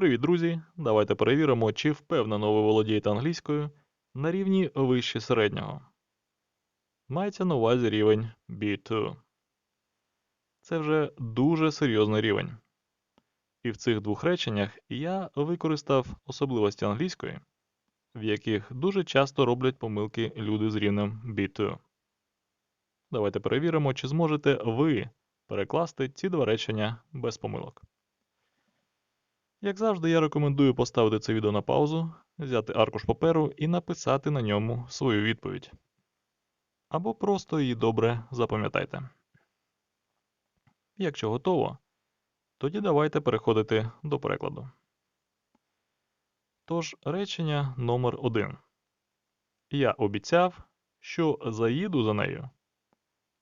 Привіт, друзі! Давайте перевіримо, чи впевнено ви володієте англійською на рівні вище середнього. Мається на увазі рівень B2. Це вже дуже серйозний рівень. І в цих двох реченнях я використав особливості англійської, в яких дуже часто роблять помилки люди з рівнем B2. Давайте перевіримо, чи зможете ви перекласти ці два речення без помилок. Як завжди, я рекомендую поставити це відео на паузу, взяти аркуш паперу і написати на ньому свою відповідь. Або просто її добре запам'ятайте. Якщо готово, тоді давайте переходити до перекладу. Тож, речення номер 1 Я обіцяв, що заїду за нею,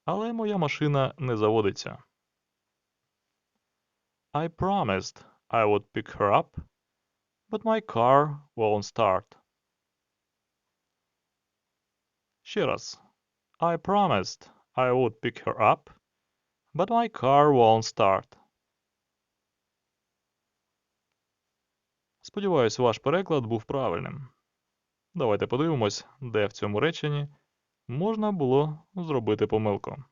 але моя машина не заводиться. I promised I would pick her up, but my car won't start. Раз. I promised I would pick her up, but my car won't start. Сподіваюсь, ваш переклад був правильним. Давайте подивимось, де в цьому реченні можна було зробити помилку.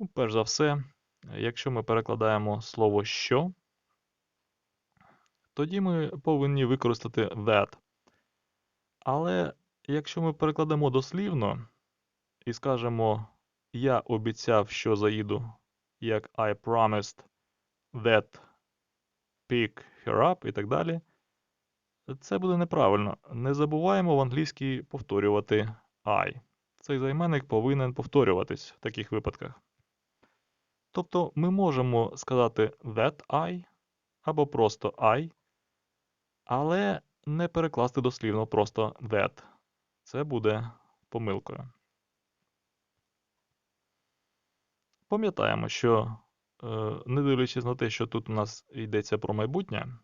Ну, Перш за все, якщо ми перекладаємо слово що, тоді ми повинні використати that. Але якщо ми перекладемо дослівно і скажемо Я обіцяв, що заїду, як I promised that pick her up і так далі, це буде неправильно. Не забуваємо в англійській повторювати I. Цей займенник повинен повторюватись в таких випадках. Тобто ми можемо сказати that I або просто I, але не перекласти дослівно просто that. Це буде помилкою. Пам'ятаємо, що, е, не дивлячись на те, що тут у нас йдеться про майбутнє,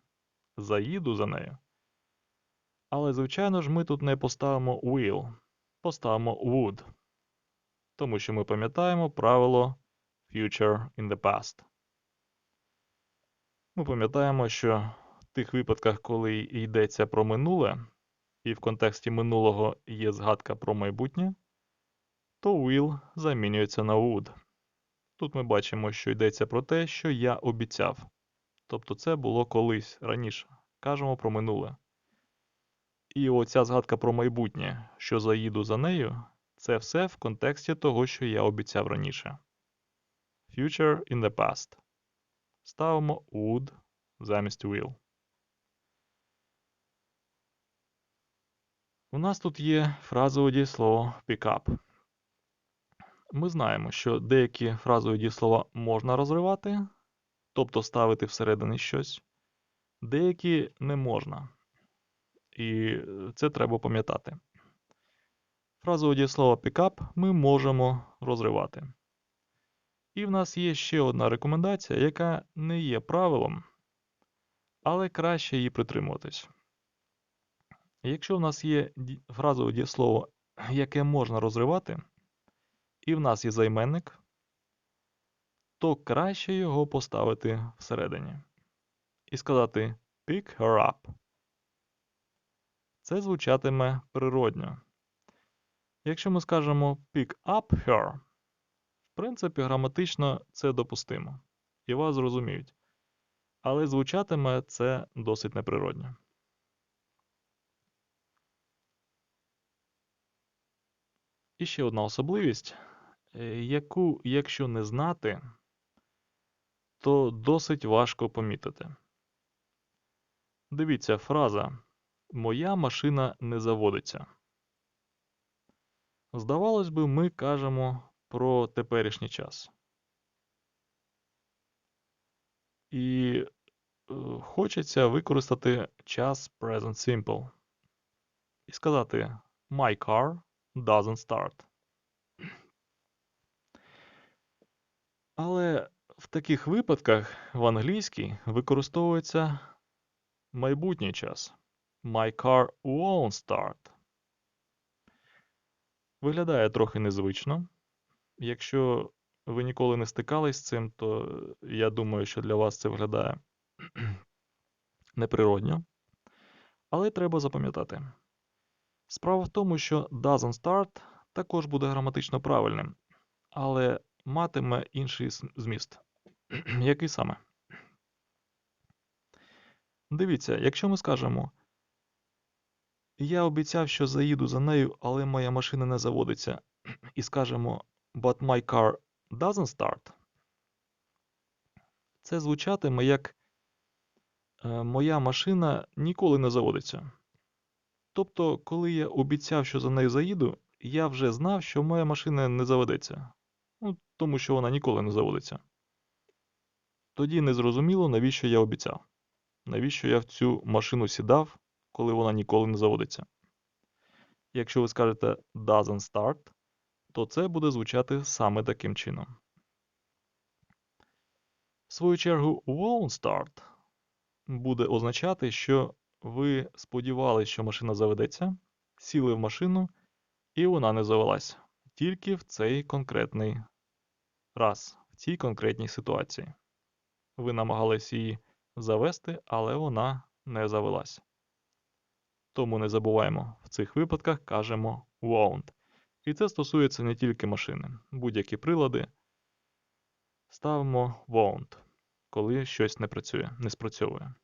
заїду за нею. Але, звичайно ж, ми тут не поставимо will, поставимо would. Тому що ми пам'ятаємо правило future in the past. Ми пам'ятаємо, що в тих випадках, коли йдеться про минуле, і в контексті минулого є згадка про майбутнє, то will замінюється на would. Тут ми бачимо, що йдеться про те, що я обіцяв. Тобто це було колись раніше. Кажемо про минуле. І оця згадка про майбутнє, що заїду за нею, це все в контексті того, що я обіцяв раніше. Future in the past. Ставимо would замість will. У нас тут є фразове дієслово pick up. Ми знаємо, що деякі фразові дієслова можна розривати, тобто ставити всередині щось, деякі не можна. І це треба пам'ятати. Фразове дієслово pick up ми можемо розривати. І в нас є ще одна рекомендація, яка не є правилом, але краще її притримуватись. Якщо в нас є фразове дієслово, яке можна розривати, і в нас є займенник, то краще його поставити всередині. І сказати pick her up. Це звучатиме природньо. Якщо ми скажемо pick up her, принципі, граматично це допустимо, і вас зрозуміють. Але звучатиме це досить неприродно. І ще одна особливість, яку, якщо не знати, то досить важко помітити. Дивіться, фраза Моя машина не заводиться. Здавалось би, ми кажемо про теперішній час. І е, хочеться використати час Present Simple і сказати My car doesn't start. Але в таких випадках в англійській використовується майбутній час. My car won't start. Виглядає трохи незвично. Якщо ви ніколи не стикались з цим, то я думаю, що для вас це виглядає неприродньо. Але треба запам'ятати. Справа в тому, що doesn't start також буде граматично правильним, але матиме інший зміст. Який саме? Дивіться, якщо ми скажемо Я обіцяв, що заїду за нею, але моя машина не заводиться, і скажемо But my car doesn't start. Це звучатиме як «Е, Моя машина ніколи не заводиться. Тобто, коли я обіцяв, що за нею заїду, я вже знав, що моя машина не заведеться. Ну, тому що вона ніколи не заводиться. Тоді не зрозуміло, навіщо я обіцяв. Навіщо я в цю машину сідав, коли вона ніколи не заводиться. Якщо ви скажете doesn't start, то це буде звучати саме таким чином. В свою чергу, won't start буде означати, що ви сподівалися, що машина заведеться, сіли в машину, і вона не завелась. Тільки в цей конкретний раз, в цій конкретній ситуації. Ви намагались її завести, але вона не завелась. Тому не забуваємо, в цих випадках кажемо won't. І це стосується не тільки машини. Будь-які прилади ставимо won't, коли щось не працює, не спрацьовує.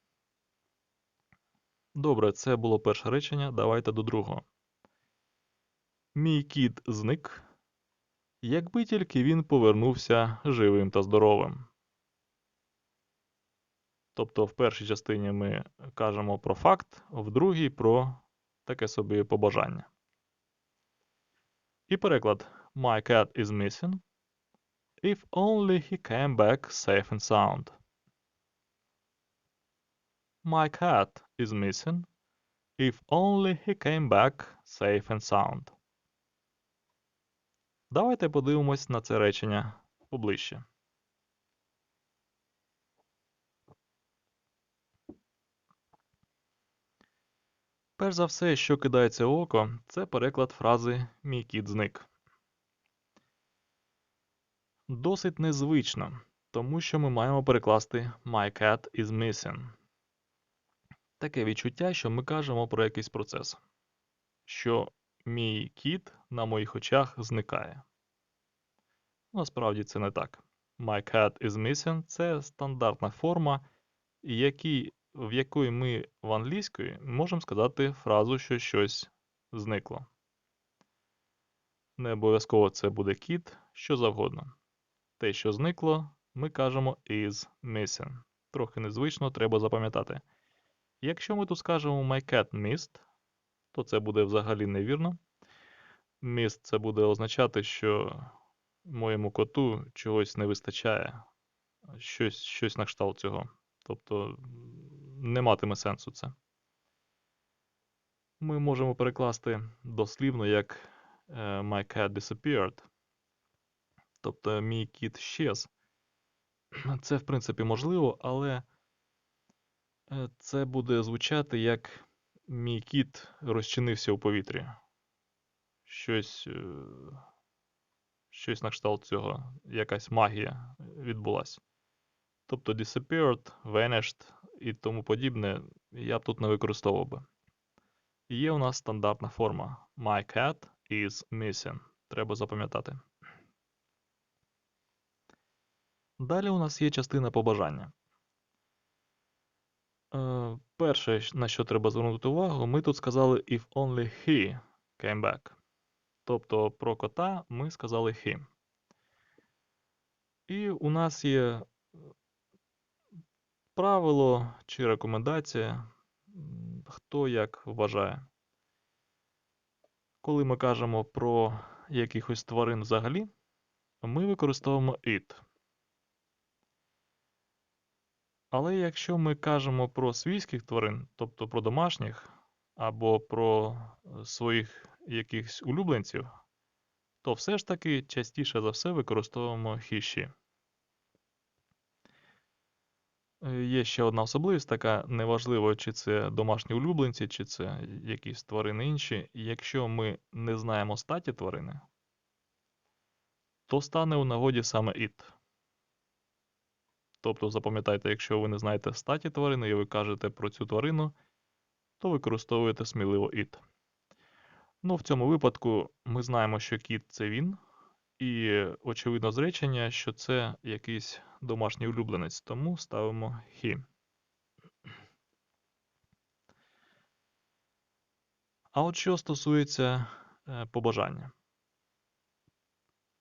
Добре, це було перше речення. Давайте до другого. Мій кіт зник, якби тільки він повернувся живим та здоровим. Тобто в першій частині ми кажемо про факт, в другій про таке собі побажання. І переклад My cat is missing. If only he came back safe and sound. My cat is missing. If only he came back safe and sound. Давайте подивимось на це речення поближче. Перш за все, що кидається в око, це переклад фрази Мій кіт зник. Досить незвично, тому що ми маємо перекласти My cat is missing. Таке відчуття, що ми кажемо про якийсь процес, що мій кіт на моїх очах зникає. Насправді це не так. My cat is missing це стандартна форма, якій в якої ми в англійської можемо сказати фразу, що щось зникло. Не обов'язково це буде кіт, що завгодно. Те, що зникло, ми кажемо is missing. Трохи незвично треба запам'ятати. Якщо ми тут скажемо My cat missed, то це буде взагалі невірно. Missed це буде означати, що моєму коту чогось не вистачає, щось, щось на кшталт цього. Тобто не матиме сенсу це. Ми можемо перекласти дослівно як е, My cat disappeared. Тобто мій кіт щез. Це, в принципі, можливо, але е, це буде звучати як мій кіт розчинився у повітрі. Щось е, щось на кшталт цього, якась магія відбулася. Тобто disappeared, vanished і тому подібне я б тут не використовував би. Є у нас стандартна форма My cat is missing. Треба запам'ятати. Далі у нас є частина побажання. Е, перше, на що треба звернути увагу, ми тут сказали if only he came back. Тобто про кота ми сказали he. І у нас є правило чи рекомендація, хто як вважає. Коли ми кажемо про якихось тварин взагалі, ми використовуємо it. Але якщо ми кажемо про свійських тварин, тобто про домашніх, або про своїх якихось улюбленців, то все ж таки частіше за все використовуємо хіші. Е, є ще одна особливість, така неважливо, чи це домашні улюбленці, чи це якісь тварини інші. Якщо ми не знаємо статі тварини, то стане у нагоді саме it. Тобто, запам'ятайте, якщо ви не знаєте статі тварини і ви кажете про цю тварину, то використовуєте сміливо it. Ну, в цьому випадку ми знаємо, що кіт це він, і очевидно з речення, що це якийсь домашній улюбленець, тому ставимо he. А от що стосується е, побажання.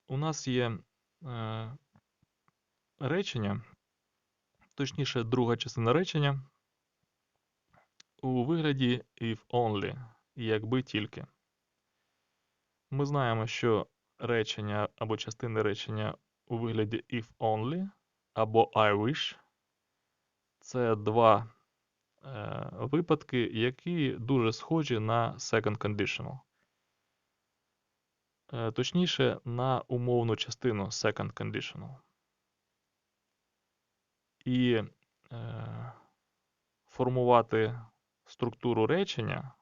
У нас є е, речення, точніше, друга частина речення у вигляді if only, якби тільки. Ми знаємо, що речення або частини речення у вигляді if only або I wish це два е, випадки, які дуже схожі на second conditional. Е, точніше, на умовну частину second conditional. І е, формувати структуру речення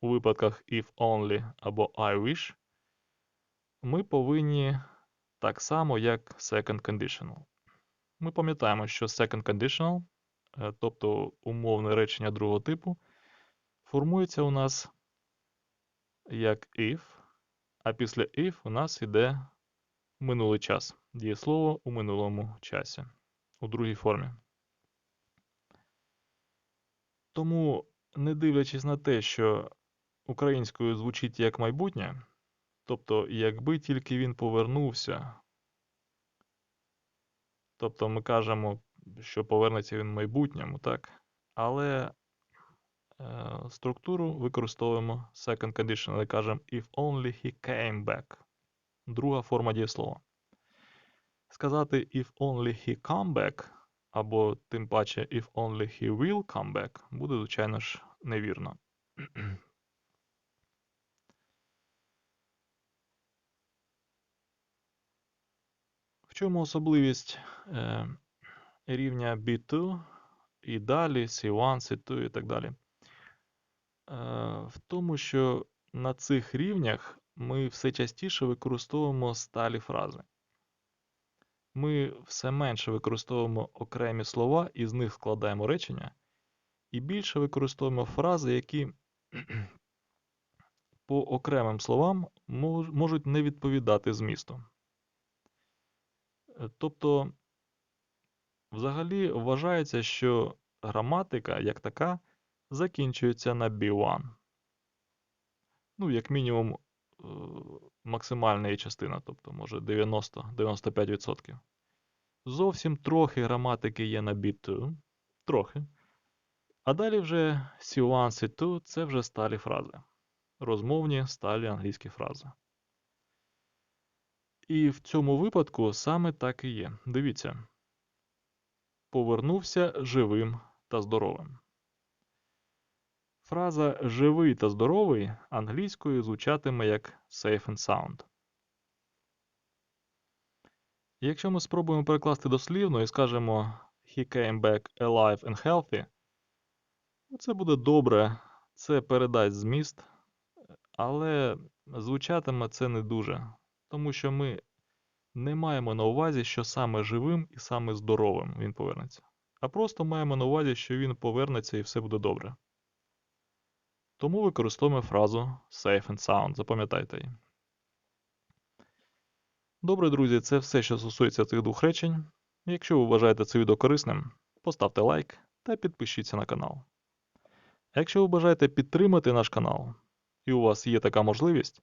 у випадках if only або I wish ми повинні так само, як second conditional. Ми пам'ятаємо, що second conditional, е, тобто умовне речення другого типу, формується у нас як if, а після if у нас йде минулий час. Дієслово у минулому часі, у другій формі. Тому, не дивлячись на те, що українською звучить як майбутнє, тобто, якби тільки він повернувся, тобто ми кажемо, що повернеться він в майбутньому, так? Але е, структуру використовуємо second condition, і кажемо if only he came back. Друга форма дієслова. Сказати if only he come back, або тим паче if only he will come back, буде, звичайно ж, невірно. Чому особливість е, рівня B2 і далі C1, C2 і так далі? Е, в тому, що на цих рівнях ми все частіше використовуємо сталі фрази. Ми все менше використовуємо окремі слова і з них складаємо речення, і більше використовуємо фрази, які по окремим словам можуть не відповідати змісту. Е, тобто, взагалі вважається, що граматика як така закінчується на B1. Ну, як мінімум, е, максимальна її частина, тобто, може 90-95%. Зовсім трохи граматики є на B2. Трохи. А далі вже C1, C2 це вже сталі фрази. Розмовні сталі англійські фрази. І в цьому випадку саме так і є. Дивіться. Повернувся живим та здоровим. Фраза живий та здоровий англійською звучатиме як safe and sound. Якщо ми спробуємо перекласти дослівно і скажемо He came back alive and healthy, це буде добре, це передасть зміст, але звучатиме це не дуже тому що ми не маємо на увазі, що саме живим і саме здоровим він повернеться. А просто маємо на увазі, що він повернеться і все буде добре. Тому використовуємо фразу safe and sound, запам'ятайте її. Добре, друзі, це все, що стосується цих двох речень. Якщо ви вважаєте це відео корисним, поставте лайк та підпишіться на канал. якщо ви бажаєте підтримати наш канал, і у вас є така можливість,